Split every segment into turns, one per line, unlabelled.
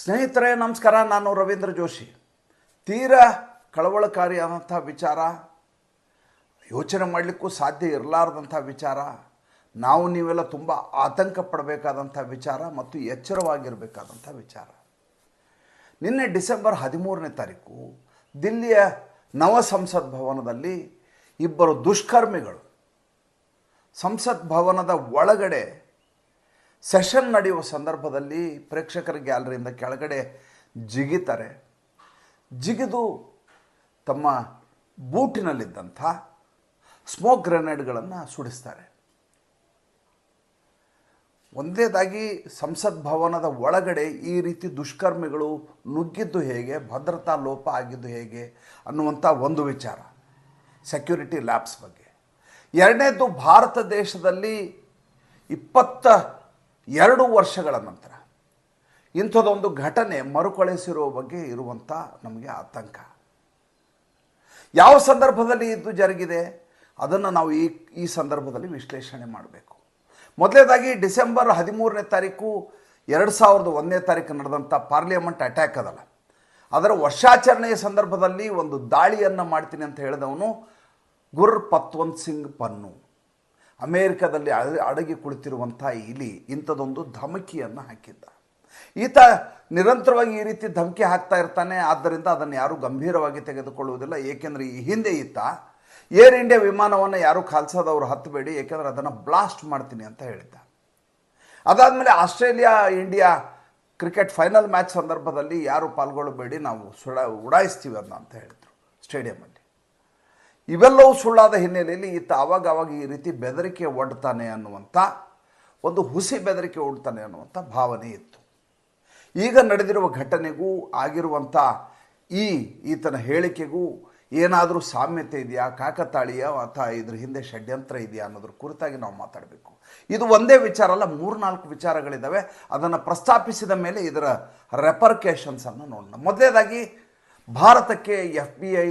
ಸ್ನೇಹಿತರೆ, ನಮಸ್ಕಾರ. ನಾನು ರವೀಂದ್ರ ಜೋಶಿ. ತೀರಾ ಕಳವಳಕಾರಿಯಾದಂಥ ವಿಚಾರ, ಯೋಚನೆ ಮಾಡಲಿಕ್ಕೂ ಸಾಧ್ಯ ಇರಲಾರ್ದಂಥ ವಿಚಾರ, ನಾವು ನೀವೆಲ್ಲ ತುಂಬ ಆತಂಕ ಪಡಬೇಕಾದಂಥ ವಿಚಾರ ಮತ್ತು ಎಚ್ಚರವಾಗಿರಬೇಕಾದಂಥ ವಿಚಾರ. ನಿನ್ನೆ ಡಿಸೆಂಬರ್ ಹದಿಮೂರನೇ ತಾರೀಕು ದಿಲ್ಲಿಯ ನವ ಸಂಸತ್ ಭವನದಲ್ಲಿ ಇಬ್ಬರು ದುಷ್ಕರ್ಮಿಗಳು ಸಂಸತ್ ಭವನದ ಒಳಗಡೆ ಸೆಷನ್ ನಡೆಯುವ ಸಂದರ್ಭದಲ್ಲಿ ಪ್ರೇಕ್ಷಕರ ಗ್ಯಾಲರಿಯಿಂದ ಕೆಳಗಡೆ ಜಿಗಿತಾರೆ. ಜಿಗಿದು ತಮ್ಮ ಬೂಟಿನಲ್ಲಿದ್ದಂಥ ಸ್ಮೋಕ್ ಗ್ರೆನೇಡ್ಗಳನ್ನು ಸುಡಿಸ್ತಾರೆ. ಒಂದೇದಾಗಿ ಸಂಸತ್ ಭವನದ ಒಳಗಡೆ ಈ ರೀತಿ ದುಷ್ಕರ್ಮಿಗಳು ನುಗ್ಗಿದ್ದು ಹೇಗೆ, ಭದ್ರತಾ ಲೋಪ ಆಗಿದ್ದು ಹೇಗೆ ಅನ್ನುವಂಥ ಒಂದು ವಿಚಾರ. ಸೆಕ್ಯೂರಿಟಿ ಲ್ಯಾಬ್ಸ್ ಬಗ್ಗೆ. ಎರಡನೇದು, ಭಾರತ ದೇಶದಲ್ಲಿ ಇಪ್ಪತ್ತ ಎರಡು ವರ್ಷಗಳ ನಂತರ. ಇಂಥದ್ದೊಂದು ಘಟನೆ ಮರುಕಳಿಸಿರುವ ಬಗ್ಗೆ ಇರುವಂಥ ನಮಗೆ ಆತಂಕ. ಯಾವ ಸಂದರ್ಭದಲ್ಲಿ ಇದು ಜರುಗಿದೆ? ಅದನ್ನು ನಾವು ಈ ಈ ಸಂದರ್ಭದಲ್ಲಿ ವಿಶ್ಲೇಷಣೆ ಮಾಡಬೇಕು. ಮೊದಲನೇದಾಗಿ ಡಿಸೆಂಬರ್ ಹದಿಮೂರನೇ ತಾರೀಕು ಎರಡು ಸಾವಿರದ ಒಂದನೇ ತಾರೀಕು ನಡೆದಂಥ ಪಾರ್ಲಿಮೆಂಟ್ ಅಟ್ಯಾಕ್ ಅದಲ್ಲ. ಅದರ ವರ್ಷಾಚರಣೆಯ ಸಂದರ್ಭದಲ್ಲಿ ಒಂದು ದಾಳಿಯನ್ನು ಮಾಡ್ತೀನಿ ಅಂತ ಹೇಳಿದವನು ಗುರ್ ಪತ್ವಂತ್ ಸಿಂಗ್ ಪನ್ನು. ಅಮೇರಿಕದಲ್ಲಿ ಅಡ- ಅಡಗಿ ಕುಳಿತಿರುವಂಥ ಇಲಿ ಇಂಥದೊಂದು ಧಮಕಿಯನ್ನು ಹಾಕಿದ್ದ. ಈತ ನಿರಂತರವಾಗಿ ಈ ರೀತಿ ಧಮಕಿ ಹಾಕ್ತಾ ಇರ್ತಾನೆ, ಆದ್ದರಿಂದ ಅದನ್ನು ಯಾರೂ ಗಂಭೀರವಾಗಿ ತೆಗೆದುಕೊಳ್ಳುವುದಿಲ್ಲ. ಏಕೆಂದರೆ ಈ ಹಿಂದೆ ಈತ ಏರ್ ಇಂಡಿಯಾ ವಿಮಾನವನ್ನು ಯಾರೂ ಖಾಲ್ಸಾದವರು ಹತ್ತಬೇಡಿ, ಏಕೆಂದರೆ ಅದನ್ನು ಬ್ಲಾಸ್ಟ್ ಮಾಡ್ತೀನಿ ಅಂತ ಹೇಳಿದ್ದ. ಅದಾದಮೇಲೆ Australia, India cricket final match ಸಂದರ್ಭದಲ್ಲಿ ಯಾರು ಪಾಲ್ಗೊಳ್ಳಬೇಡಿ, ನಾವು ಸುಡ ಉಡಾಯಿಸ್ತೀವಿ ಅದನ್ನ ಅಂತ ಹೇಳಿದರು ಸ್ಟೇಡಿಯಮಲ್ಲಿ ಇವೆಲ್ಲವೂ ಸುಳ್ಳಾದ ಹಿನ್ನೆಲೆಯಲ್ಲಿ ಈತ ಆವಾಗ ಅವಾಗ ಈ ರೀತಿ ಬೆದರಿಕೆ ಒಡ್ತಾನೆ ಅನ್ನುವಂಥ ಒಂದು ಹುಸಿ ಬೆದರಿಕೆ ಒಡ್ತಾನೆ ಅನ್ನುವಂಥ ಭಾವನೆ ಇತ್ತು. ಈಗ ನಡೆದಿರುವ ಘಟನೆಗೂ ಆಗಿರುವಂಥ ಈ ಈತನ ಹೇಳಿಕೆಗೂ ಏನಾದರೂ ಸಾಮ್ಯತೆ ಇದೆಯಾ? ಕಾಕತಾಳೀಯ ಅಥವಾ ಇದ್ರ ಹಿಂದೆ ಷಡ್ಯಂತ್ರ ಇದೆಯಾ ಅನ್ನೋದ್ರ ಕುರಿತಾಗಿ ನಾವು ಮಾತಾಡಬೇಕು. ಇದು ಒಂದೇ ವಿಚಾರ ಅಲ್ಲ, ಮೂರ್ನಾಲ್ಕು ವಿಚಾರಗಳಿದ್ದಾವೆ ಅದನ್ನು ಪ್ರಸ್ತಾಪಿಸಿದ ಮೇಲೆ ಇದರ ರೆಪರ್ಕೇಷನ್ಸನ್ನು ನೋಡೋಣ. ಮೊದಲನೇದಾಗಿ ಭಾರತಕ್ಕೆ ಎಫ್ ಬಿ ಐ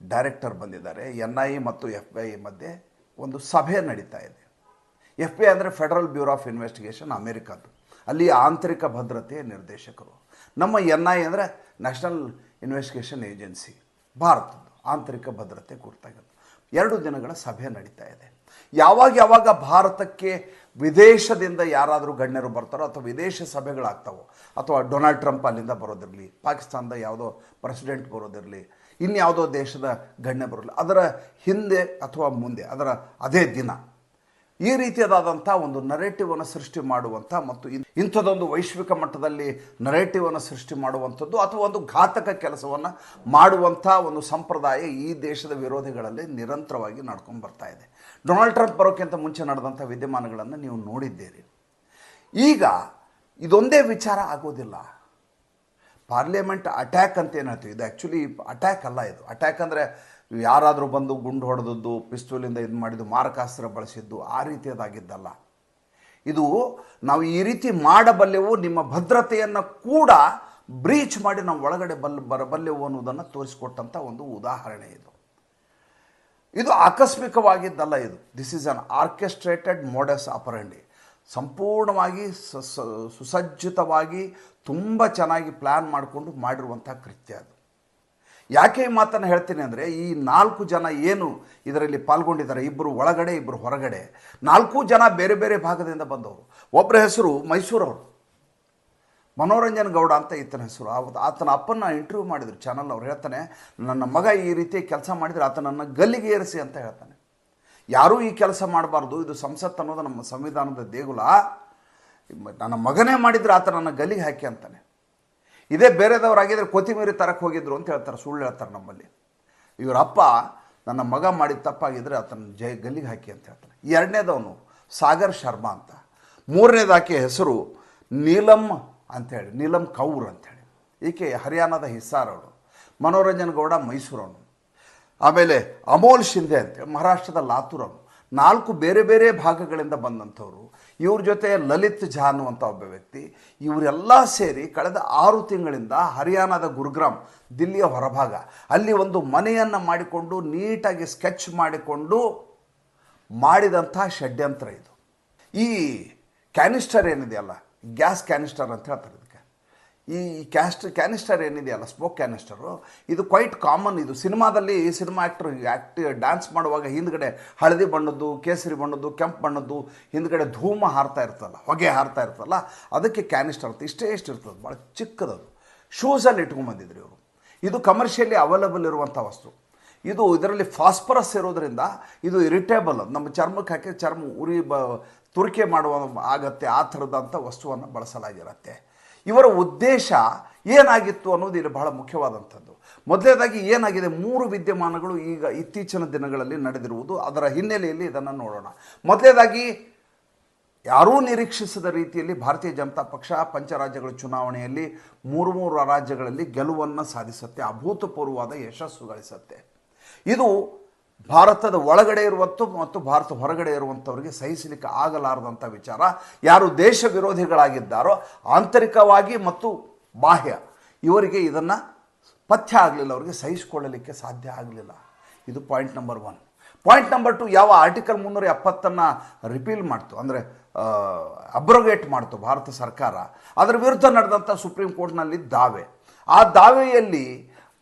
ಡೈರೆಕ್ಟರ್ ಬಂದಿದ್ದಾರೆ, ಎನ್ ಐ ಮತ್ತು ಎಫ್ ಬಿ ಐ ಮಧ್ಯೆ ಒಂದು ಸಭೆ ನಡೀತಾ ಇದೆ. ಎಫ್ ಬಿ ಐ ಅಂದರೆ ಫೆಡರಲ್ ಬ್ಯೂರೋ ಆಫ್ ಇನ್ವೆಸ್ಟಿಗೇಷನ್ ಅಮೇರಿಕಾದ್ದು. ಅಲ್ಲಿ ಆಂತರಿಕ ಭದ್ರತೆಯ ನಿರ್ದೇಶಕರು. ನಮ್ಮ ಎನ್ ಐ ಅಂದರೆ ನ್ಯಾಷನಲ್ ಇನ್ವೆಸ್ಟಿಗೇಷನ್ ಏಜೆನ್ಸಿ, ಭಾರತದ್ದು. ಆಂತರಿಕ ಭದ್ರತೆ ಕುರಿತಾಗಿದ್ದು ಎರಡು ದಿನಗಳ ಸಭೆ ನಡೀತಾ ಇದೆ. ಯಾವಾಗ ಯಾವಾಗ ಭಾರತಕ್ಕೆ ವಿದೇಶದಿಂದ ಯಾರಾದರೂ ಗಣ್ಯರು ಬರ್ತಾರೋ ಅಥವಾ ವಿದೇಶ ಸಭೆಗಳಾಗ್ತಾವೋ, ಅಥವಾ ಡೊನಾಲ್ಡ್ ಟ್ರಂಪ್ ಅಲ್ಲಿಂದ ಬರೋದಿರಲಿ, ಪಾಕಿಸ್ತಾನದ ಯಾವುದೋ ಪ್ರೆಸಿಡೆಂಟ್ ಬರೋದಿರಲಿ ಇನ್ಯಾವುದೋ ದೇಶದ ಗಣ್ಯ ಬರಲ್ಲ ಅದರ ಹಿಂದೆ ಅಥವಾ ಮುಂದೆ, ಅದರ ಅದೇ ದಿನ, ಈ ರೀತಿಯದಾದಂಥ ಒಂದು ನರೇಟಿವನ್ನು ಸೃಷ್ಟಿ ಮಾಡುವಂಥ ಮತ್ತು ಇಂಥದ್ದೊಂದು ವೈಶ್ವಿಕ ಮಟ್ಟದಲ್ಲಿ ನರೇಟಿವನ್ನು ಸೃಷ್ಟಿ ಮಾಡುವಂಥದ್ದು ಅಥವಾ ಒಂದು ಘಾತಕ ಕೆಲಸವನ್ನು ಮಾಡುವಂಥ ಒಂದು ಸಂಪ್ರದಾಯ ಈ ದೇಶದ ವಿರೋಧಿಗಳಲ್ಲಿ ನಿರಂತರವಾಗಿ ನಡ್ಕೊಂಡು ಬರ್ತಾ ಇದೆ. ಡೊನಾಲ್ಡ್ ಟ್ರಂಪ್ ಬರೋಕ್ಕಿಂತ ಮುಂಚೆ ನಡೆದಂಥ ವಿದ್ಯಮಾನಗಳನ್ನು ನೀವು ನೋಡಿದ್ದೀರಿ. ಈಗ ಇದೊಂದೇ ವಿಚಾರ ಆಗೋದಿಲ್ಲ. ಪಾರ್ಲಿಮೆಂಟ್ ಅಟ್ಯಾಕ್ ಅಂತ ಏನು ಹೇಳ್ತೀವಿ ಇದು ಆ್ಯಕ್ಚುಲಿ ಅಟ್ಯಾಕ್ ಅಲ್ಲ ಇದು. ಅಟ್ಯಾಕ್ ಅಂದರೆ ಯಾರಾದರೂ ಬಂದು ಗುಂಡು ಹೊಡೆದದ್ದು, ಪಿಸ್ತೂಲಿಂದ ಇದು ಮಾಡಿದ್ದು, ಮಾರಕಾಸ್ತ್ರ ಬಳಸಿದ್ದು, ಆ ರೀತಿಯದಾಗಿದ್ದಲ್ಲ ಇದು ನಾವು ಈ ರೀತಿ ಮಾಡಬಲ್ಲೆವು, ನಿಮ್ಮ ಭದ್ರತೆಯನ್ನು ಕೂಡ ಬ್ರೀಚ್ ಮಾಡಿ ನಾವು ಒಳಗಡೆ ಬಲ್ ಬರಬಲ್ಲೆವು ಅನ್ನೋದನ್ನು ತೋರಿಸಿಕೊಟ್ಟಂಥ ಒಂದು ಉದಾಹರಣೆ ಇದು. ಇದು ಆಕಸ್ಮಿಕವಾಗಿದ್ದಲ್ಲ ಇದು. This is an orchestrated modus operandi ಸಂಪೂರ್ಣವಾಗಿ ಸುಸಜ್ಜಿತವಾಗಿ ತುಂಬ ಚೆನ್ನಾಗಿ ಪ್ಲ್ಯಾನ್ ಮಾಡಿಕೊಂಡು ಮಾಡಿರುವಂಥ ಕೃತ್ಯ ಅದು. ಯಾಕೆ ಈ ಮಾತನ್ನು ಹೇಳ್ತೀನಿ ಅಂದರೆ ಈ ನಾಲ್ಕು ಜನ ಏನು ಇದರಲ್ಲಿ ಪಾಲ್ಗೊಂಡಿದ್ದಾರೆ ಇಬ್ಬರು ಒಳಗಡೆ ಇಬ್ಬರು ಹೊರಗಡೆ, ನಾಲ್ಕು ಜನ ಬೇರೆ ಬೇರೆ ಭಾಗದಿಂದ ಬಂದವರು. ಒಬ್ಬರ ಹೆಸರು ಮೈಸೂರವರು ಮನೋರಂಜನ್ ಗೌಡ ಅಂತ ಈತನ ಹೆಸರು. ಅವತ್ತು ಆತನ ಅಪ್ಪನ ಇಂಟರ್ವ್ಯೂ ಮಾಡಿದ್ರು. ಚಾನಲ್ ಅವ್ರು ಹೇಳ್ತಾನೆ, ನನ್ನ ಮಗ ಈ ರೀತಿ ಕೆಲಸ ಮಾಡಿದರೆ ಆತನನ್ನು ಗಲ್ಲಿಗೆ ಏರಿಸಿ ಅಂತ ಹೇಳ್ತಾನೆ. ಯಾರೂ ಈ ಕೆಲಸ ಮಾಡಬಾರ್ದು. ಇದು ಸಂಸತ್ ಅನ್ನೋದು ನಮ್ಮ ಸಂವಿಧಾನದ ದೇಗುಲ. ನನ್ನ ಮಗನೇ ಮಾಡಿದರೆ ಆತ ನನ್ನ ಗಲ್ಲಿಗೆ ಹಾಕಿ ಅಂತಾನೆ. ಇದೇ ಬೇರೆದವರಾಗಿದ್ದರೆ ಕೊತ್ತಿಮೀರಿ ತರಕ್ಕೆ ಹೋಗಿದ್ರು ಅಂತ ಹೇಳ್ತಾರೆ, ಸುಳ್ಳು ಹೇಳ್ತಾರೆ ನಮ್ಮಲ್ಲಿ. ಇವರಪ್ಪ, ನನ್ನ ಮಗ ಮಾಡಿದ ತಪ್ಪಾಗಿದ್ದರೆ ಆತನ ಜೈ ಗಲ್ಲಿಗೆ ಹಾಕಿ ಅಂತ ಹೇಳ್ತಾನೆ ಎರಡನೇದವನು ಸಾಗರ್ ಶರ್ಮಾ ಅಂತ. ಮೂರನೇದು ಆಕೆ ಹೆಸರು ನೀಲಮ್ ಅಂಥೇಳಿ ನೀಲಮ್ ಕೌರ್ ಅಂಥೇಳಿ ಈಕೆ ಹರಿಯಾಣದ ಹಿಸ್ಸಾರವಳು. ಮನೋರಂಜನ್ ಗೌಡ ಮೈಸೂರವನು. ಆಮೇಲೆ ಅಮೋಲ್ ಶಿಂದೆ ಅಂತ, ಮಹಾರಾಷ್ಟ್ರದ ಲಾತೂರನ್ನು ನಾಲ್ಕು ಬೇರೆ ಬೇರೆ ಭಾಗಗಳಿಂದ ಬಂದಂಥವ್ರು. ಇವ್ರ ಜೊತೆ ಲಲಿತ್ ಝಾ ಅನ್ನುವಂಥ ಒಬ್ಬ ವ್ಯಕ್ತಿ, ಇವರೆಲ್ಲ ಸೇರಿ ಕಳೆದ ಆರು ತಿಂಗಳಿಂದ ಹರಿಯಾಣದ ಗುರುಗ್ರಾಮ್, ದಿಲ್ಲಿಯ ಹೊರಭಾಗ. ಅಲ್ಲಿ ಒಂದು ಮನೆಯನ್ನು ಮಾಡಿಕೊಂಡು ನೀಟಾಗಿ ಸ್ಕೆಚ್ ಮಾಡಿಕೊಂಡು ಮಾಡಿದಂಥ ಷಡ್ಯಂತ್ರ ಇದು. ಈ ಕ್ಯಾನಿಸ್ಟರ್ ಏನಿದೆಯಲ್ಲ, ಗ್ಯಾಸ್ ಕ್ಯಾನಿಸ್ಟರ್ ಅಂತ ಹೇಳ್ತಾರೆ ಈ ಕ್ಯಾಸ್ಟರ್ ಕ್ಯಾನಿಸ್ಟರ್ ಏನಿದೆಯಲ್ಲ ಸ್ಮೋಕ್ ಕ್ಯಾನಿಸ್ಟರು ಇದು ಕ್ವೈಟ್ ಕಾಮನ್ ಇದು ಸಿನಿಮಾದಲ್ಲಿ ಸಿನಿಮಾ ಆ್ಯಕ್ಟ್ರ್ ಆ್ಯಕ್ಟ್ ಡ್ಯಾನ್ಸ್ ಮಾಡುವಾಗ ಹಿಂದ್ಗಡೆ ಹಳದಿ ಬಣ್ಣದ್ದು, ಕೇಸರಿ ಬಣ್ಣದ್ದು, ಕೆಂಪು ಬಣ್ಣದ್ದು, ಹಿಂದ್ಗಡೆ ಧೂಮ ಹಾರ್ತಾ ಇರ್ತಲ್ಲ, ಹೊಗೆ ಹಾರ್ತಾ ಇರ್ತಲ್ಲ, ಅದಕ್ಕೆ ಕ್ಯಾನಿಸ್ಟರ್ ಅಂತ. ಇಷ್ಟೇ ಎಷ್ಟು ಇರ್ತದೆ ಭಾಳ ಚಿಕ್ಕದದು ಶೂಸಲ್ಲಿ ಇಟ್ಕೊಂಡ್ಬಂದಿದ್ರು ಇವರು. ಇದು ಕಮರ್ಷಿಯಲಿ ಅವೈಲಬಲ್ ಇರುವಂಥ ವಸ್ತು. ಇದು ಇದರಲ್ಲಿ ಫಾಸ್ಫರಸ್ ಇರೋದ್ರಿಂದ ಇದು ಇರಿಟೇಬಲ್ ನಮ್ಮ ಚರ್ಮಕ್ಕೆ ಹಾಕಿ ಚರ್ಮ ಉರಿ ಬ, ತುರಿಕೆ ಮಾಡುವ ಆಗತ್ತೆ, ಆ ಥರದಂಥ ವಸ್ತುವನ್ನು ಬಳಸಲಾಗಿರುತ್ತೆ. ಇವರ ಉದ್ದೇಶ ಏನಾಗಿತ್ತು ಅನ್ನೋದು ಇಲ್ಲಿ ಬಹಳ ಮುಖ್ಯವಾದಂಥದ್ದು. ಮೊದಲನೇದಾಗಿ ಏನಾಗಿದೆ? ಮೂರು ವಿದ್ಯಮಾನಗಳು ಈಗ ಇತ್ತೀಚಿನ ದಿನಗಳಲ್ಲಿ ನಡೆದಿರುವುದು. ಅದರ ಹಿನ್ನೆಲೆಯಲ್ಲಿ ಇದನ್ನು ನೋಡೋಣ. ಮೊದಲನೇದಾಗಿ, ಯಾರೂ ನಿರೀಕ್ಷಿಸದ ರೀತಿಯಲ್ಲಿ ಭಾರತೀಯ ಜನತಾ ಪಕ್ಷ ಪಂಚರಾಜ್ಯಗಳ ಚುನಾವಣೆಯಲ್ಲಿ ಮೂರು ಮೂರು ರಾಜ್ಯಗಳಲ್ಲಿ ಗೆಲುವನ್ನು ಸಾಧಿಸುತ್ತೆ. ಅಭೂತಪೂರ್ವವಾದ ಯಶಸ್ಸು ಗಳಿಸುತ್ತೆ. ಇದು ಭಾರತದ ಒಳಗಡೆ ಇರುವಂಥ ಮತ್ತು ಭಾರತ ಹೊರಗಡೆ ಇರುವಂಥವರಿಗೆ ಸಹಿಸಲಿಕ್ಕೆ ಆಗಲಾರದಂಥ ವಿಚಾರ. ಯಾರು ದೇಶ ವಿರೋಧಿಗಳಾಗಿದ್ದಾರೋ ಆಂತರಿಕವಾಗಿ ಮತ್ತು ಬಾಹ್ಯ, ಇವರಿಗೆ ಇದನ್ನು ಪಥ್ಯ ಆಗಲಿಲ್ಲ, ಅವರಿಗೆ ಸಹಿಸಿಕೊಳ್ಳಲಿಕ್ಕೆ ಸಾಧ್ಯ ಆಗಲಿಲ್ಲ. ಇದು point number one point number two ಯಾವ ಆರ್ಟಿಕಲ್ ಮುನ್ನೂರ ಎಪ್ಪತ್ತನ್ನು ರಿಪೀಲ್ ಮಾಡ್ತು, ಅಂದರೆ ಅಬ್ರೋಗೇಟ್ ಮಾಡ್ತು ಭಾರತ ಸರ್ಕಾರ. ಅದರ ವಿರುದ್ಧ ನಡೆದಂಥ ಸುಪ್ರೀಂ ಕೋರ್ಟ್ನಲ್ಲಿ ದಾವೆ ಆ ದಾವೆಯಲ್ಲಿ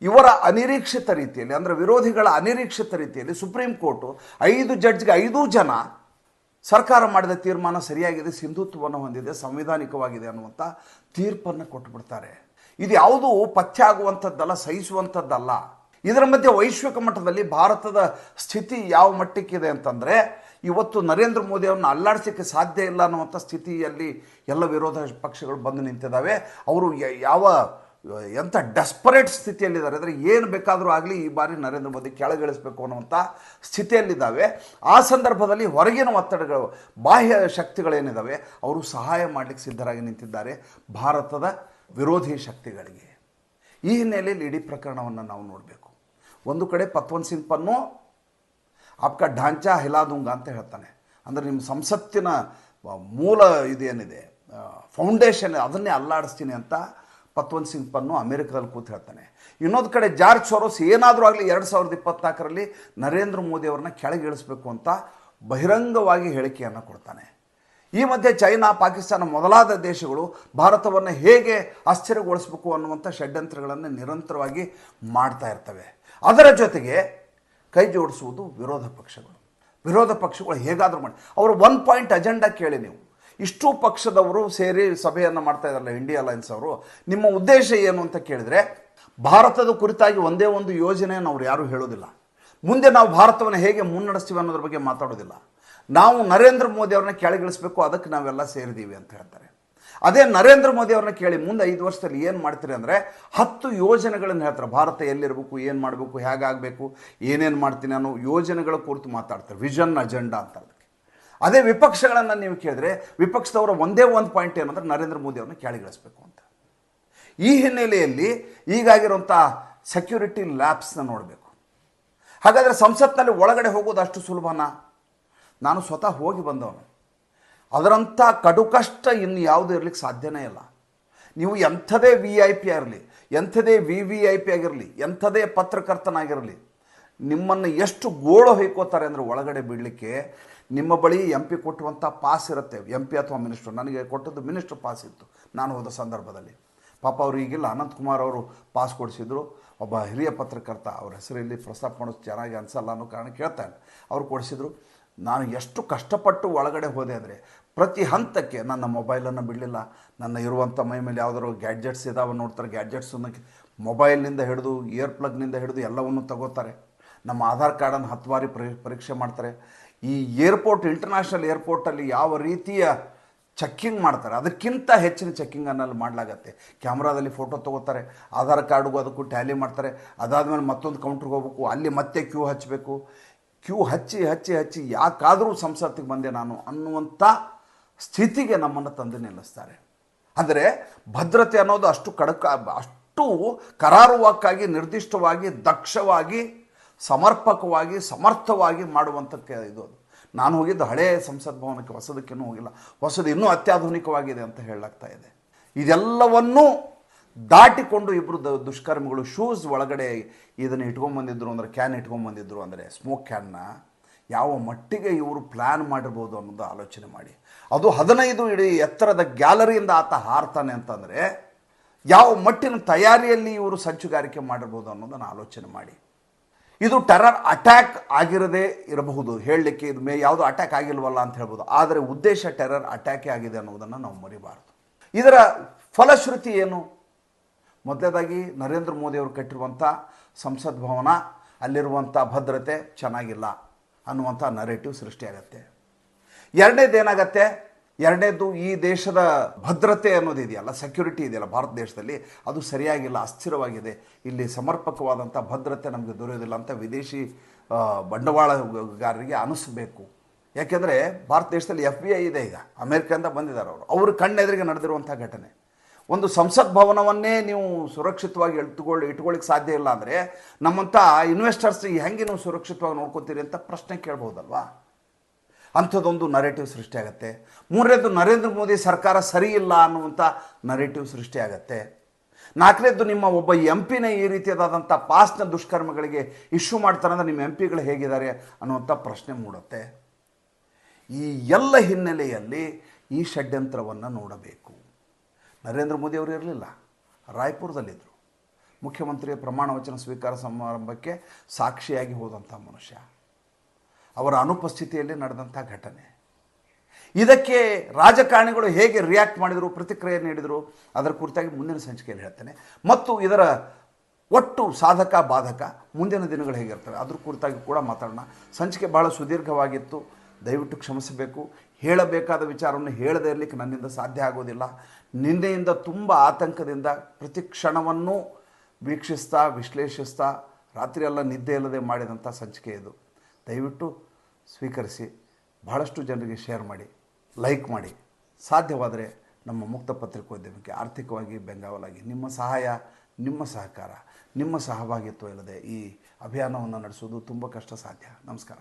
ಇವರ ಅನಿರೀಕ್ಷಿತ ರೀತಿಯಲ್ಲಿ, ಅಂದರೆ ವಿರೋಧಿಗಳ ಅನಿರೀಕ್ಷಿತ ರೀತಿಯಲ್ಲಿ ಸುಪ್ರೀಂ ಕೋರ್ಟು ಐದು ಜಡ್ಜ್ಗೆ ಐದು ಜನ ಸರ್ಕಾರ ಮಾಡಿದ ತೀರ್ಮಾನ ಸರಿಯಾಗಿದೆ, ಸಿಂಧುತ್ವವನ್ನು ಹೊಂದಿದೆ, ಸಂವಿಧಾನಿಕವಾಗಿದೆ ಅನ್ನುವಂಥ ತೀರ್ಪನ್ನು ಕೊಟ್ಟುಬಿಡ್ತಾರೆ ಇದು ಯಾವುದು ಪಥ್ಯ ಆಗುವಂಥದ್ದಲ್ಲ ಸಹಿಸುವಂಥದ್ದಲ್ಲ. ಇದರ ಮಧ್ಯೆ ವೈಶ್ವಿಕ ಮಟ್ಟದಲ್ಲಿ ಭಾರತದ ಸ್ಥಿತಿ ಯಾವ ಮಟ್ಟಕ್ಕಿದೆ ಅಂತಂದರೆ, ಇವತ್ತು ನರೇಂದ್ರ ಮೋದಿಯವ್ರನ್ನ ಅಲ್ಲಾಡಿಸೋಕ್ಕೆ ಸಾಧ್ಯ ಇಲ್ಲ ಅನ್ನುವಂಥ ಸ್ಥಿತಿಯಲ್ಲಿ ಎಲ್ಲ ವಿರೋಧ ಪಕ್ಷಗಳು ಬಂದು ನಿಂತಿದ್ದಾವೆ. ಅವರು ಯಾವ ಎಂಥ ಡೆಸ್ಪರೇಟ್ ಸ್ಥಿತಿಯಲ್ಲಿದ್ದಾರೆ. ಅಂದರೆ ಏನು ಬೇಕಾದರೂ ಆಗಲಿ ಈ ಬಾರಿ ನರೇಂದ್ರ ಮೋದಿ ಕೆಳಗಿಳಿಸಬೇಕು ಅನ್ನುವಂಥ ಸ್ಥಿತಿಯಲ್ಲಿದ್ದಾವೆ. ಆ ಸಂದರ್ಭದಲ್ಲಿ ಹೊರಗಿನ ಒತ್ತಡಗಳು, ಬಾಹ್ಯ ಶಕ್ತಿಗಳೇನಿದ್ದಾವೆ, ಅವರು ಸಹಾಯ ಮಾಡಲಿಕ್ಕೆ ಸಿದ್ಧರಾಗಿ ನಿಂತಿದ್ದಾರೆ ಭಾರತದ ವಿರೋಧಿ ಶಕ್ತಿಗಳಿಗೆ. ಈ ಹಿನ್ನೆಲೆಯಲ್ಲಿ ಇಡೀ ಪ್ರಕರಣವನ್ನು ನಾವು ನೋಡಬೇಕು. ಒಂದು ಕಡೆ ಪತ್ವನ್ ಸಿಂಗ್ ಪನ್ನು ಅಪ್ಕ ಢಾಂಚಾ ಹಿಲಾದುಂಗ ಅಂತ ಹೇಳ್ತಾನೆ. ಅಂದರೆ ನಿಮ್ಮ ಸಂಸತ್ತಿನ ಮೂಲ ಇದೇನಿದೆ ಫೌಂಡೇಶನ್ ಅದನ್ನೇ ಅಲ್ಲಾಡಿಸ್ತೀನಿ ಅಂತ ಪತ್ವಂತ್ ಸಿಂಗ್ ಪನ್ನು ಅಮೆರಿಕದಲ್ಲಿ ಕೂತು ಹೇಳ್ತಾನೆ. ಇನ್ನೊಂದು ಕಡೆ ಜಾರ್ಜ್ ಸೋರೋಸ್ ಏನಾದರೂ ಆಗಲಿ ಎರಡು ಸಾವಿರದ ಇಪ್ಪತ್ನಾಲ್ಕರಲ್ಲಿ ನರೇಂದ್ರ ಮೋದಿ ಕೆಳಗೆ ಇಳಿಸ್ಬೇಕು ಅಂತ ಬಹಿರಂಗವಾಗಿ ಹೇಳಿಕೆಯನ್ನು ಕೊಡ್ತಾನೆ. ಈ ಮಧ್ಯೆ ಚೈನಾ, ಪಾಕಿಸ್ತಾನ ಮೊದಲಾದ ದೇಶಗಳು ಭಾರತವನ್ನು ಹೇಗೆ ಅಸ್ಥಿರಗೊಳಿಸಬೇಕು ಅನ್ನುವಂಥ ಷಡ್ಯಂತ್ರಗಳನ್ನು ನಿರಂತರವಾಗಿ ಮಾಡ್ತಾ ಇರ್ತವೆ. ಅದರ ಜೊತೆಗೆ ಕೈ ಜೋಡಿಸುವುದು ವಿರೋಧ ಪಕ್ಷಗಳು. ವಿರೋಧ ಪಕ್ಷಗಳು ಹೇಗಾದರೂ ಮಾಡಿ. ಅವರು ಒನ್ ಪಾಯಿಂಟ್ ಅಜೆಂಡಾ ಕೇಳಿ ನೀವು. ಇಷ್ಟು ಪಕ್ಷದವರು ಸೇರಿ ಸಭೆಯನ್ನು ಮಾಡ್ತಾ ಇದ್ದಾರಲ್ಲ ಇಂಡಿಯಾ ಅಲಯನ್ಸ್ ಅವರು. ನಿಮ್ಮ ಉದ್ದೇಶ ಏನು ಅಂತ ಕೇಳಿದರೆ, ಭಾರತದ ಕುರಿತಾಗಿ ಒಂದೇ ಒಂದು ಯೋಜನೆಯನ್ನು ಅವ್ರು ಯಾರೂ ಹೇಳೋದಿಲ್ಲ. ಮುಂದೆ ನಾವು ಭಾರತವನ್ನು ಹೇಗೆ ಮುನ್ನಡೆಸ್ತೀವಿ ಅನ್ನೋದ್ರ ಬಗ್ಗೆ ಮಾತಾಡೋದಿಲ್ಲ. ನಾವು ನರೇಂದ್ರ ಮೋದಿ ಅವ್ರನ್ನ ಕೆಳಗಿಳಿಸ್ಬೇಕು, ಅದಕ್ಕೆ ನಾವೆಲ್ಲ ಸೇರಿದ್ದೀವಿ ಅಂತ ಹೇಳ್ತಾರೆ. ಅದೇ ನರೇಂದ್ರ ಮೋದಿ ಅವ್ರನ್ನ ಕೇಳಿ ಮುಂದೆ ಐದು ವರ್ಷದಲ್ಲಿ ಏನು ಮಾಡ್ತೀರಿ ಅಂದರೆ, ಹತ್ತು ಯೋಜನೆಗಳನ್ನು ಹೇಳ್ತಾರೆ. ಭಾರತ ಎಲ್ಲಿರಬೇಕು, ಏನು ಮಾಡಬೇಕು, ಹೇಗಾಗಬೇಕು, ಏನೇನು ಮಾಡ್ತೀನಿ ಅನ್ನೋ ಯೋಜನೆಗಳ ಕುರಿತು ಮಾತಾಡ್ತಾರೆ. ವಿಷನ್ ಅಜೆಂಡಾ ಅಂತ. ಅದೇ ವಿಪಕ್ಷಗಳನ್ನು ನೀವು ಕೇಳಿದ್ರೆ ವಿಪಕ್ಷದವರ ಒಂದೇ ಒಂದು ಪಾಯಿಂಟ್ ಏನಂದ್ರೆ ನರೇಂದ್ರ ಮೋದಿ ಅವ್ರನ್ನ ಕೆಳಗಿಳಿಸ್ಬೇಕು ಅಂತ. ಈ ಹಿನ್ನೆಲೆಯಲ್ಲಿ ಈಗಾಗಿರುವಂಥ ಸೆಕ್ಯೂರಿಟಿ ಲ್ಯಾಬ್ಸ್ನ ನೋಡಬೇಕು. ಹಾಗಾದರೆ ಸಂಸತ್ನಲ್ಲಿ ಒಳಗಡೆ ಹೋಗೋದು ಅಷ್ಟು ಸುಲಭನಾ? ನಾನು ಸ್ವತಃ ಹೋಗಿ ಬಂದವನು. ಅದರಂಥ ಕಡುಕಷ್ಟ ಇನ್ನು ಯಾವುದೂ ಇರಲಿಕ್ಕೆ ಸಾಧ್ಯನೇ ಇಲ್ಲ. ನೀವು ಎಂಥದೇ ವಿ ಐ ಪಿ ಆಗಿರಲಿ, ಎಂಥದೇ ವಿ ವಿ ಐ ಪಿ ಆಗಿರಲಿ, ಎಂಥದೇ ಪತ್ರಕರ್ತನಾಗಿರಲಿ, ನಿಮ್ಮನ್ನು ಎಷ್ಟು ಗೋಳು ಹೊಯ್ಕೋತಾರೆ ಅಂದರೆ ಒಳಗಡೆ ಬಿಡಲಿಕ್ಕೆ ನಿಮ್ಮ ಬಳಿ ಎಂ ಪಿ ಕೊಟ್ಟುವಂಥ ಪಾಸ್ ಇರುತ್ತೆ. ಎಂ ಪಿ ಅಥವಾ ಮಿನಿಸ್ಟ್ರು ನನಗೆ ಕೊಟ್ಟದ್ದು ಮಿನಿಸ್ಟ್ರ್ ಪಾಸ್ ಇತ್ತು. ನಾನು ಹೋದ ಸಂದರ್ಭದಲ್ಲಿ. ಪಾಪ ಅವರು ಈಗಿಲ್ಲ. ಅನಂತ್ ಕುಮಾರ್ ಅವರು ಪಾಸ್ ಕೊಡಿಸಿದ್ರು. ಒಬ್ಬ ಹಿರಿಯ ಪತ್ರಕರ್ತ. ಅವ್ರ ಹೆಸರಲ್ಲಿ ಪ್ರಸ್ತಾಪ ಮಾಡೋದು ಚೆನ್ನಾಗಿ ಅನಿಸಲ್ಲ ಅನ್ನೋ ಕಾರಣ ಕೇಳ್ತಾನೆ ಅವ್ರು ಕೊಡಿಸಿದ್ರು. ನಾನು ಎಷ್ಟು ಕಷ್ಟಪಟ್ಟು ಒಳಗಡೆ ಹೋದೆ ಅಂದರೆ ಪ್ರತಿ ಹಂತಕ್ಕೆ ನನ್ನ ಮೊಬೈಲನ್ನು ಬಿಡಲಿಲ್ಲ. ನನ್ನ ಇರುವಂಥ ಮೈ ಮೇಲೆ ಯಾವುದಾದ್ರು ಗ್ಯಾಡ್ಜೆಟ್ಸ್ ಇದಾವೆ ನೋಡ್ತಾರೆ. ಗ್ಯಾಡ್ಜೆಟ್ಸನ್ನು ಮೊಬೈಲ್ನಿಂದ ಹಿಡಿದು ಇಯರ್ ಪ್ಲಗ್ನಿಂದ ಹಿಡಿದು ಎಲ್ಲವನ್ನು ತಗೋತಾರೆ. ನಮ್ಮ ಆಧಾರ್ ಕಾರ್ಡನ್ನು ಹತ್ತು ಬಾರಿ ಪರಿ ಪರೀಕ್ಷೆ ಮಾಡ್ತಾರೆ. ಈ ಏರ್ಪೋರ್ಟ್ ಇಂಟರ್ನ್ಯಾಷನಲ್ ಏರ್ಪೋರ್ಟಲ್ಲಿ ಯಾವ ರೀತಿಯ ಚೆಕ್ಕಿಂಗ್ ಮಾಡ್ತಾರೆ? ಅದಕ್ಕಿಂತ ಹೆಚ್ಚಿನ ಚೆಕ್ಕಿಂಗ್ ಅಲ್ಲಿ ಮಾಡಲಾಗತ್ತೆ. ಕ್ಯಾಮ್ರಾದಲ್ಲಿ ಫೋಟೋ ತೊಗೋತಾರೆ, ಆಧಾರ್ ಕಾರ್ಡ್ಗೂ ಅದಕ್ಕೂ ಟ್ಯಾಲಿ ಮಾಡ್ತಾರೆ, ಅದಾದಮೇಲೆ ಮತ್ತೊಂದು ಕೌಂಟ್ರಿಗೆ ಹೋಗ್ಬೇಕು, ಅಲ್ಲಿ ಮತ್ತೆ ಕ್ಯೂ ಹಚ್ಚಬೇಕು. ಕ್ಯೂ ಹಚ್ಚಿ ಹಚ್ಚಿ ಹಚ್ಚಿ ಯಾಕಾದರೂ ಸಂಸತ್ತಿಗೆ ಬಂದೆ ನಾನು ಅನ್ನುವಂಥ ಸ್ಥಿತಿಗೆ ನಮ್ಮನ್ನು ತಂದು ನಿಲ್ಲಿಸ್ತಾರೆ. ಅಂದರೆ ಭದ್ರತೆ ಅನ್ನೋದು ಅಷ್ಟು ಕಡಕ, ಅಷ್ಟು ಕರಾರುವಕ್ಕಾಗಿ, ನಿರ್ದಿಷ್ಟವಾಗಿ, ದಕ್ಷವಾಗಿ ಸಮರ್ಪಕವಾಗಿ, ಸಮರ್ಥವಾಗಿ ಮಾಡುವಂಥಕ್ಕೆ ಇದು ಅದು. ನಾನು ಹೋಗಿದ್ದು ಹಳೆಯ ಸಂಸತ್ ಭವನಕ್ಕೆ, ಹೊಸದಕ್ಕೇನೂ ಹೋಗಿಲ್ಲ. ಹೊಸದು ಇನ್ನೂ ಅತ್ಯಾಧುನಿಕವಾಗಿದೆ ಅಂತ ಹೇಳಲಾಗ್ತಾ ಇದೆ. ಇದೆಲ್ಲವನ್ನೂ ದಾಟಿಕೊಂಡು ಇಬ್ಬರು ದ ದುಷ್ಕರ್ಮಿಗಳು ಶೂಸ್ ಒಳಗಡೆ ಇದನ್ನು ಇಟ್ಕೊಂಬಂದಿದ್ರು ಅಂದರೆ ಕ್ಯಾನ್ ಇಟ್ಕೊಂಬಂದಿದ್ರು ಅಂದರೆ ಸ್ಮೋಕ್ ಕ್ಯಾನ್ನ ಯಾವ ಮಟ್ಟಿಗೆ ಇವರು ಪ್ಲ್ಯಾನ್ ಮಾಡಿರ್ಬೋದು ಅನ್ನೋದು ಆಲೋಚನೆ ಮಾಡಿ. ಅದು ಹದಿನೈದು ಇಡೀ ಎತ್ತರದ ಗ್ಯಾಲರಿಯಿಂದ ಆತ ಹಾರ್ತಾನೆ ಅಂತಂದರೆ, ಯಾವ ಮಟ್ಟಿನ ತಯಾರಿಯಲ್ಲಿ ಇವರು ಸಂಚುಗಾರಿಕೆ ಮಾಡಿರ್ಬೋದು ಅನ್ನೋದನ್ನು ಆಲೋಚನೆ ಮಾಡಿ. ಇದು ಟೆರರ್ ಅಟ್ಯಾಕ್ ಆಗಿರದೇ ಇರಬಹುದು. ಹೇಳಲಿಕ್ಕೆ ಇದು ಮೇ ಯಾವುದು ಅಟ್ಯಾಕ್ ಆಗಿಲ್ವಲ್ಲ ಅಂತ ಹೇಳ್ಬೋದು. ಆದರೆ ಉದ್ದೇಶ ಟೆರರ್ ಅಟ್ಯಾಕೇ ಆಗಿದೆ ಅನ್ನೋದನ್ನು ನಾವು ಮರಿಬಾರ್ದು. ಇದರ ಫಲಶ್ರುತಿ ಏನು? ಮೊದಲನೇದಾಗಿ ನರೇಂದ್ರ ಮೋದಿ ಅವರು ಕಟ್ಟಿರುವಂಥ ಸಂಸತ್ ಭವನ, ಅಲ್ಲಿರುವಂಥ ಭದ್ರತೆ ಚೆನ್ನಾಗಿಲ್ಲ ಅನ್ನುವಂಥ ನರೇಟಿವ್ ಸೃಷ್ಟಿಯಾಗತ್ತೆ ಎರಡನೇದು ಏನಾಗತ್ತೆ ಎರಡನೇದು ಈ ದೇಶದ ಭದ್ರತೆ ಅನ್ನೋದು ಇದೆಯಲ್ಲ ಸೆಕ್ಯೂರಿಟಿ ಇದೆಯಲ್ಲ ಭಾರತ ದೇಶದಲ್ಲಿ, ಅದು ಸರಿಯಾಗಿಲ್ಲ, ಅಸ್ಥಿರವಾಗಿದೆ. ಇಲ್ಲಿ ಸಮರ್ಪಕವಾದಂಥ ಭದ್ರತೆ ನಮಗೆ ದೊರೆಯೋದಿಲ್ಲ ಅಂತ ವಿದೇಶಿ ಬಂಡವಾಳಗಾರರಿಗೆ ಅನಿಸ್ಬೇಕು. ಯಾಕೆಂದರೆ ಭಾರತ ದೇಶದಲ್ಲಿ ಎಫ್ ಬಿ ಐ ಇದೆ ಈಗ, ಅಮೆರಿಕದಿಂದ ಬಂದಿದ್ದಾರೆ ಅವರು. ಅವರು ಕಣ್ಣೆದುರಿಗೆ ನಡೆದಿರುವಂಥ ಘಟನೆ. ಒಂದು ಸಂಸತ್ ಭವನವನ್ನೇ ನೀವು ಸುರಕ್ಷಿತವಾಗಿ ಇಟ್ಕೊಳ್ಳಿ ಇಟ್ಕೊಳ್ಳಿಕ್ಕೆ ಸಾಧ್ಯ ಇಲ್ಲ ಅಂದರೆ ನಮ್ಮಂಥ ಇನ್ವೆಸ್ಟರ್ಸ್ ಹೆಂಗೆ ನೀವು ಸುರಕ್ಷಿತವಾಗಿ ನೋಡ್ಕೋತೀರಿ ಅಂತ ಪ್ರಶ್ನೆ ಕೇಳ್ಬೋದಲ್ವಾ? ಅಂಥದ್ದೊಂದು ನರೇಟಿವ್ ಸೃಷ್ಟಿಯಾಗತ್ತೆ. ಮೂರನೇದು ನರೇಂದ್ರ ಮೋದಿ ಸರ್ಕಾರ ಸರಿ ಇಲ್ಲ ಅನ್ನುವಂಥ ನರೇಟಿವ್ ಸೃಷ್ಟಿಯಾಗತ್ತೆ. ನಾಲ್ಕನೇದು ನಿಮ್ಮ ಒಬ್ಬ ಎಂ ಪಿನೇ ಈ ರೀತಿಯಾದಂಥ ಪಾಸ್ನ ದುಷ್ಕರ್ಮಗಳಿಗೆ ಇಶ್ಯೂ ಮಾಡ್ತಾರೆ ಅಂದರೆ ನಿಮ್ಮ ಎಂ ಪಿಗಳು ಹೇಗಿದ್ದಾರೆ ಅನ್ನುವಂಥ ಪ್ರಶ್ನೆ ಮೂಡುತ್ತೆ. ಈ ಎಲ್ಲ ಹಿನ್ನೆಲೆಯಲ್ಲಿ ಈ ಷಡ್ಯಂತ್ರವನ್ನು ನೋಡಬೇಕು. ನರೇಂದ್ರ ಮೋದಿ ಅವರು ಇರಲಿಲ್ಲ. ರಾಯ್ಪುರದಲ್ಲಿದ್ದರು ಮುಖ್ಯಮಂತ್ರಿಯ ಪ್ರಮಾಣ ವಚನ ಸ್ವೀಕಾರ ಸಮಾರಂಭಕ್ಕೆ ಸಾಕ್ಷಿಯಾಗಿ ಹೋದಂಥ ಮನುಷ್ಯ. ಅವರ ಅನುಪಸ್ಥಿತಿಯಲ್ಲಿ ನಡೆದಂಥ ಘಟನೆ. ಇದಕ್ಕೆ ರಾಜಕಾರಣಿಗಳು ಹೇಗೆ ರಿಯಾಕ್ಟ್ ಮಾಡಿದರು, ಪ್ರತಿಕ್ರಿಯೆ ನೀಡಿದರು, ಅದರ ಕುರಿತಾಗಿ ಮುಂದಿನ ಸಂಚಿಕೆಯಲ್ಲಿ ಹೇಳ್ತೇನೆ. ಮತ್ತು ಇದರ ಒಟ್ಟು ಸಾಧಕ, ಬಾಧಕ ಮುಂದಿನ ದಿನಗಳು ಹೇಗಿರ್ತವೆ, ಅದ್ರ ಕುರಿತಾಗಿ ಕೂಡ ಮಾತಾಡೋಣ. ಸಂಚಿಕೆ ಬಹಳ ಸುದೀರ್ಘವಾಗಿತ್ತು. ದಯವಿಟ್ಟು ಕ್ಷಮಿಸಬೇಕು. ಹೇಳಬೇಕಾದ ವಿಚಾರವನ್ನು ಹೇಳದೇ ಇರಲಿಕ್ಕೆ ನನ್ನಿಂದ ಸಾಧ್ಯ ಆಗೋದಿಲ್ಲ. ನಿನ್ನೆಯಿಂದ ತುಂಬ ಆತಂಕದಿಂದ ಪ್ರತಿ ಕ್ಷಣವನ್ನು ವೀಕ್ಷಿಸ್ತಾ, ವಿಶ್ಲೇಷಿಸ್ತಾ ರಾತ್ರಿಯೆಲ್ಲ ನಿದ್ದೆ ಇಲ್ಲದೆ ಮಾಡಿದಂಥ ಸಂಚಿಕೆ ಇದು. ದಯವಿಟ್ಟು ಸ್ವೀಕರಿಸಿ, ಬಹಳಷ್ಟು ಜನರಿಗೆ ಶೇರ್ ಮಾಡಿ ಲೈಕ್ ಮಾಡಿ. ಸಾಧ್ಯವಾದರೆ ನಮ್ಮ ಮುಕ್ತ ಪತ್ರಿಕೋದ್ಯಮಕ್ಕೆ ಆರ್ಥಿಕವಾಗಿ ಬೆಂಗಾವಲಾಗಿ, ನಿಮ್ಮ ಸಹಾಯ, ನಿಮ್ಮ ಸಹಕಾರ, ನಿಮ್ಮ ಸಹಭಾಗಿತ್ವ ಇಲ್ಲದೆ ಈ ಅಭಿಯಾನವನ್ನು ನಡೆಸೋದು ತುಂಬ ಕಷ್ಟ ಸಾಧ್ಯ. ನಮಸ್ಕಾರ.